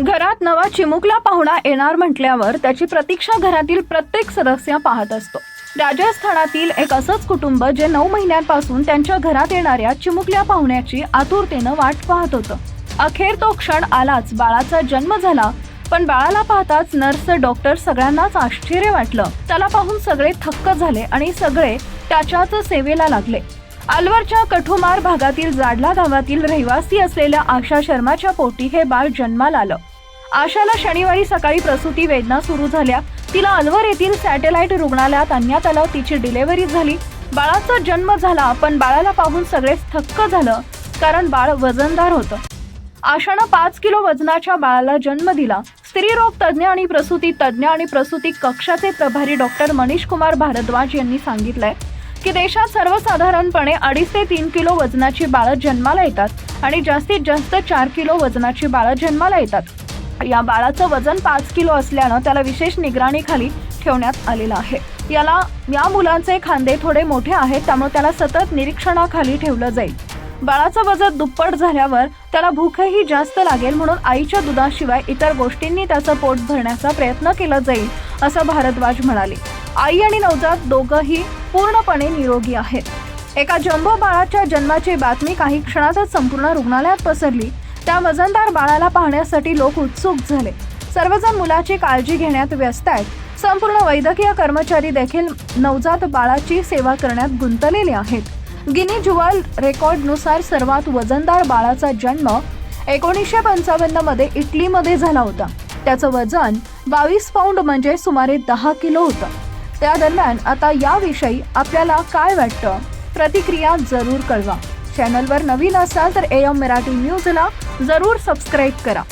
घरात नवा चिमुकला पाहुणा येणार म्हटल्यावर त्याची प्रतीक्षा घरातील प्रत्येक सदस्य पाहत असतो. राजस्थानातील एक असंच कुटुंब जे नऊ महिन्यांपासून त्यांच्या घरात येणाऱ्या चिमुकल्या पाहुण्याची आतुरतेनं वाट पाहत होतं. अखेर तो क्षण आलाच बाळाचा जन्म झाला पण बाळाला पाहताच नर्स डॉक्टर सगळ्यांनाच आश्चर्य वाटलं. त्याला पाहून सगळे थक्क झाले आणि सगळे त्याच्याच सेवेला लागले. अलवरच्या कठुमार भागातील जाडला गावातील रहिवासी असलेल्या आशा शर्माच्या पोटी हे बाळ जन्माला आलं. आशाला शनिवारी सकाळी प्रसूती वेदना सुरू झाल्या. तिला अलवर येथील सॅटेलाइट रुग्णालयात आणण्यात आलं तिची डिलेव्हरी झाली. बाळाचा जन्म झाला पण बाळाला पाहून सगळेच थक्क झालं कारण बाळ वजनदार होतं. आशानं पाच किलो वजनाच्या बाळाला जन्म दिला. स्त्रीरोग तज्ज्ञ आणि प्रसूती तज्ज्ञ आणि प्रसूती कक्षाचे प्रभारी डॉक्टर मनीष कुमार भारद्वाज यांनी सांगितलंय. की देशात सर्वसाधारणपणे अडीच ते तीन किलो वजनाची बाळं जन्माला येतात आणि जास्तीत जास्त चार किलो वजनाची बाळं जन्माला येतात. या बाळाचं वजन पाच किलो असल्यानं त्याला विशेष निगराणीखाली ठेवण्यात आलेलं आहे. याला या मुलांचे खांदे थोडे मोठे आहेत त्यामुळे त्याला सतत निरीक्षणाखाली ठेवलं जाईल. बाळाचं वजन दुप्पट झाल्यावर त्याला भूकही जास्त लागेल म्हणून आईच्या दुधाशिवाय इतर गोष्टींनी त्याचं पोट भरण्याचा प्रयत्न केला जाईल असं भारद्वाज म्हणाले. आई आणि नवजात दोघंही पूर्णपणे निरोगी आहेत. एका जम्बो बाळाच्या जन्माची बातमी काही क्षणातच संपूर्ण रुग्णालयात पसरली. त्या वजनदार बाळाला पाहण्यासाठी लोक उत्सुक झाले. सर्वजण मुलाची काळजी घेण्यात व्यस्त आहेत. संपूर्ण वैद्यकीय कर्मचारी देखील नवजात बाळाची सेवा करण्यात गुंतलेले आहेत. गिनी जुवाल रेकॉर्डनुसार सर्वात वजनदार बाळाचा जन्म एकोणीसशे पंचावन्नमध्ये इटलीमध्ये झाला होता. त्याचं वजन बावीस पाऊंड म्हणजे सुमारे दहा किलो होतं. त्या दरम्यान आता याविषयी आपल्याला काय वाटतं? प्रतिक्रिया जरूर कळवा. चॅनलवर नवीन असाल तर एम मराठी न्यूजला जरूर सबस्क्राईब करा.